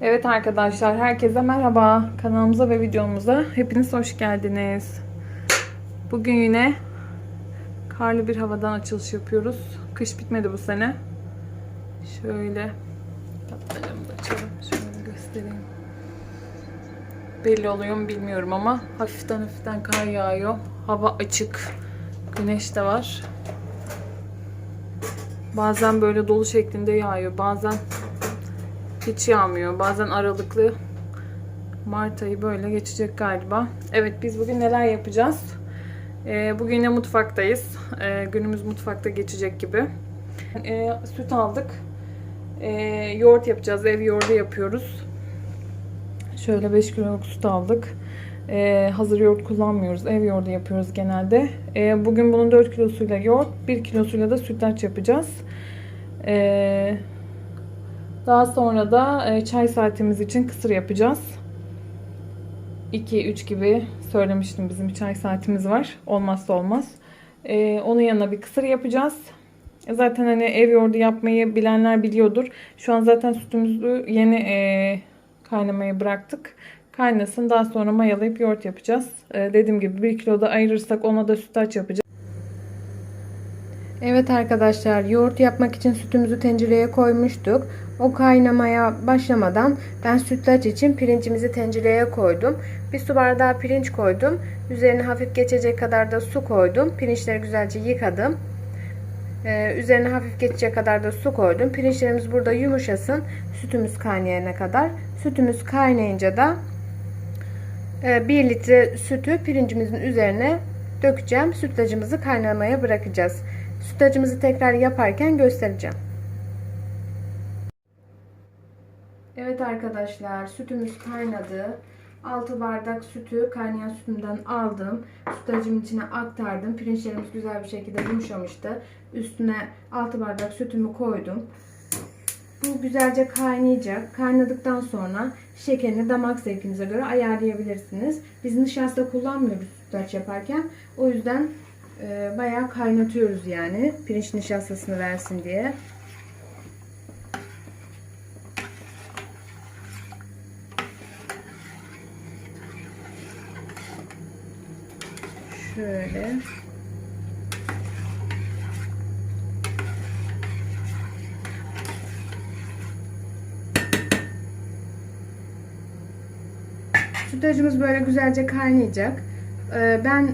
Evet arkadaşlar, herkese merhaba. Kanalımıza ve videomuza hepiniz hoş geldiniz. Bugün yine karlı bir havadan açılış yapıyoruz. Kış bitmedi bu sene. Şöyle katlarımı açalım. Şöyle göstereyim. Belli oluyor mu bilmiyorum ama hafiften hafiften kar yağıyor. Hava açık. Güneş de var. Bazen böyle dolu şeklinde yağıyor. Bazen hiç yağmıyor. Bazen aralıklı. Mart ayı böyle geçecek galiba. Evet biz bugün neler yapacağız? Ee, bugün yine mutfaktayız. Ee, günümüz mutfakta geçecek gibi. Ee, süt aldık. Ee, yoğurt yapacağız. Ev yoğurdu yapıyoruz. Şöyle 5 kiloluk süt aldık. Ee, hazır yoğurt kullanmıyoruz. Ev yoğurdu yapıyoruz genelde. Ee, bugün bunun 4 kilosuyla yoğurt, 1 kilosuyla da sütlaç yapacağız. Ee, daha sonra da e, çay saatimiz için kısır yapacağız. 2-3 gibi söylemiştim bizim çay saatimiz var. Olmazsa olmaz. Ee, onun yanına bir kısır yapacağız. Zaten hani ev yoğurdu yapmayı bilenler biliyordur. Şu an zaten sütümüzü yeni e, kaynamaya bıraktık. Kaynasın daha sonra mayalayıp yoğurt yapacağız. Dediğim gibi 1 kilo da ayırırsak ona da sütlaç yapacağız. Evet arkadaşlar yoğurt yapmak için sütümüzü tencereye koymuştuk. O kaynamaya başlamadan ben sütlaç için pirincimizi tencereye koydum. Bir su bardağı pirinç koydum. Üzerine hafif geçecek kadar da su koydum. Pirinçleri güzelce yıkadım. Ee, üzerine hafif geçecek kadar da su koydum. Pirinçlerimiz burada yumuşasın. Sütümüz kaynayana kadar. Sütümüz kaynayınca da 1 litre sütü pirincimizin üzerine dökeceğim. Sütlacımızı kaynamaya bırakacağız. Sütlacımızı tekrar yaparken göstereceğim. Evet arkadaşlar sütümüz kaynadı. 6 bardak sütü kaynayan sütümden aldım. Sütlacımın içine aktardım. Pirinçlerimiz güzel bir şekilde yumuşamıştı. Üstüne 6 bardak sütümü koydum. Bu güzelce kaynayacak. Kaynadıktan sonra şekerini damak zevkinize göre ayarlayabilirsiniz. Biz nişasta kullanmıyoruz sütlaç yaparken. O yüzden e, bayağı kaynatıyoruz yani. Pirinç nişastasını versin diye. Şöyle. Sütlacımız böyle güzelce kaynayacak. Ee, ben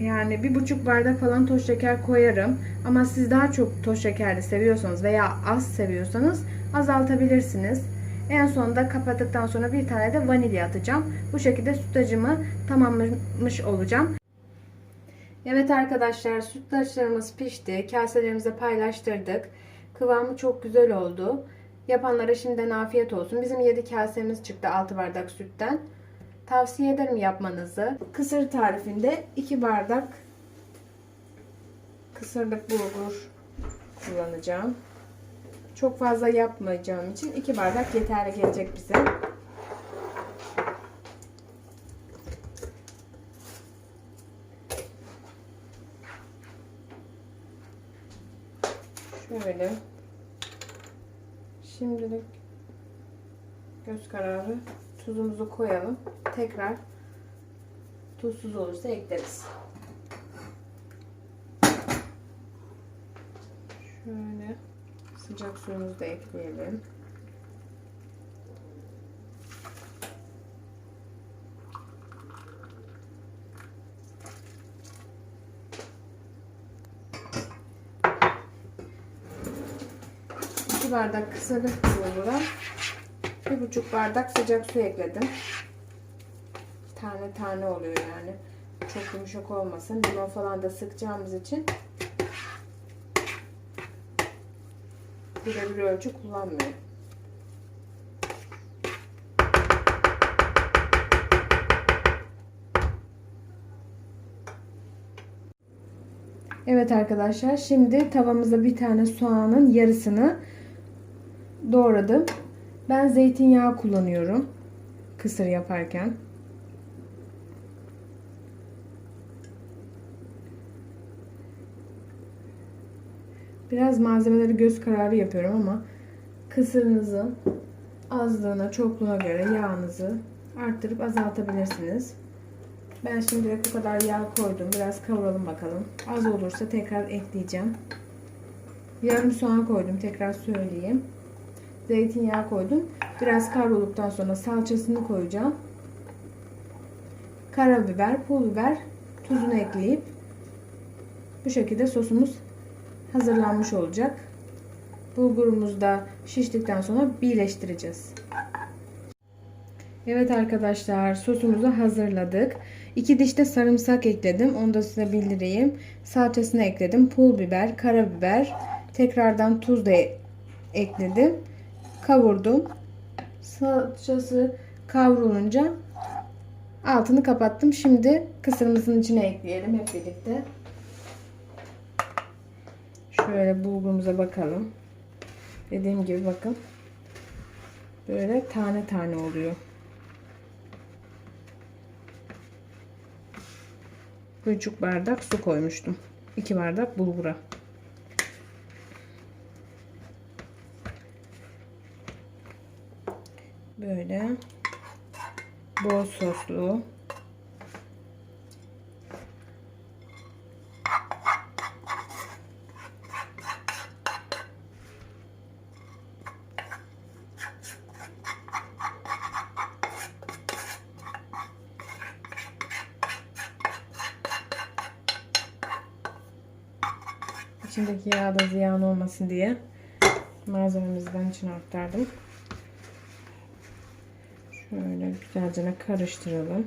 yani bir buçuk bardak falan toz şeker koyarım. Ama siz daha çok toz şekerli seviyorsanız veya az seviyorsanız azaltabilirsiniz. En sonunda kapattıktan sonra bir tane de vanilya atacağım. Bu şekilde sütlacımı tamamlamış olacağım. Evet arkadaşlar sütlaçlarımız pişti. Kaselerimize paylaştırdık. Kıvamı çok güzel oldu. Yapanlara şimdiden afiyet olsun. Bizim 7 kasemiz çıktı 6 bardak sütten. Tavsiye ederim yapmanızı. Kısır tarifinde 2 bardak kısırlık bulgur kullanacağım. Çok fazla yapmayacağım için 2 bardak yeterli gelecek bize. Şöyle. Şimdilik göz kararı tuzumuzu koyalım. Tekrar tuzsuz olursa ekleriz. Şöyle sıcak suyumuzu da ekleyelim. İki bardak kısırlık bulgura bir buçuk bardak sıcak su ekledim. Tane tane oluyor yani. Çok yumuşak olmasın. Limon falan da sıkacağımız için birebir ölçü kullanmıyorum. Evet arkadaşlar şimdi tavamıza bir tane soğanın yarısını doğradım. Ben zeytinyağı kullanıyorum kısır yaparken. Biraz malzemeleri göz kararı yapıyorum ama kısırınızın azlığına, çokluğuna göre yağınızı arttırıp azaltabilirsiniz. Ben şimdi bu kadar yağ koydum. Biraz kavuralım bakalım. Az olursa tekrar ekleyeceğim. Yarım soğan koydum. Tekrar söyleyeyim. Zeytinyağı koydum. Biraz kavrulduktan sonra salçasını koyacağım. Karabiber, pul biber, tuzunu ekleyip bu şekilde sosumuz hazırlanmış olacak. Bulgurumuzu da şiştikten sonra birleştireceğiz. Evet arkadaşlar sosumuzu hazırladık. 2 diş de sarımsak ekledim. Onu da size bildireyim. Salçasını ekledim. Pul biber, karabiber, tekrardan tuz da ekledim. Kavurdum. Salçası kavrulunca altını kapattım. Şimdi kısırımızın içine ekleyelim hep birlikte. Şöyle bulgurumuza bakalım. Dediğim gibi bakın. Böyle tane tane oluyor. buçuk bardak su koymuştum. 2 bardak bulgura. Böyle bol soslu. İçindeki yağ da ziyan olmasın diye malzememizden içine aktardım. Şöyle güzelce karıştıralım.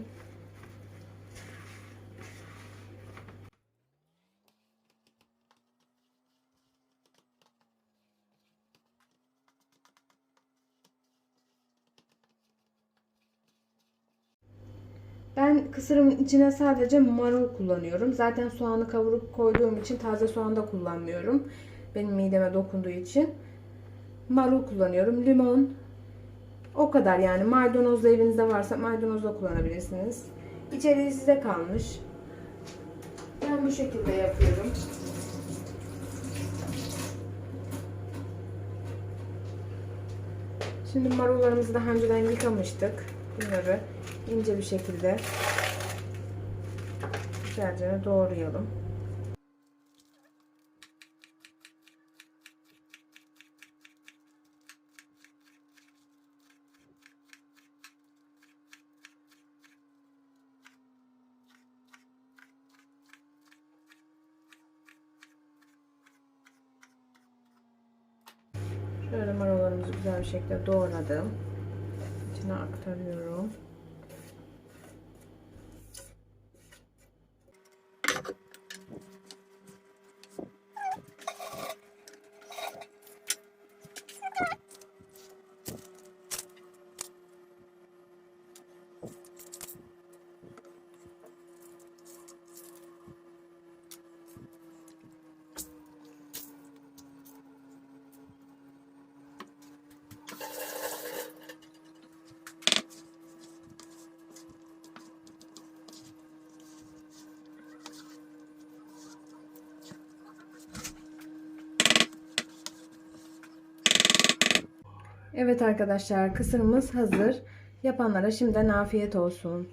Ben kısırımın içine sadece marul kullanıyorum. Zaten soğanı kavurup koyduğum için taze soğan da kullanmıyorum. Benim mideme dokunduğu için. Marul kullanıyorum. Limon. O kadar yani. Maydanoz da evinizde varsa maydanoz da kullanabilirsiniz. İçeriği size kalmış. Ben bu şekilde yapıyorum. Şimdi marullarımızı daha önceden yıkamıştık. Bunları ince bir şekilde güzelce doğrayalım. Şöyle marullarımızı güzel bir şekilde doğradım. İçine aktarıyorum. Evet arkadaşlar kısırımız hazır. Yapanlara şimdiden afiyet olsun.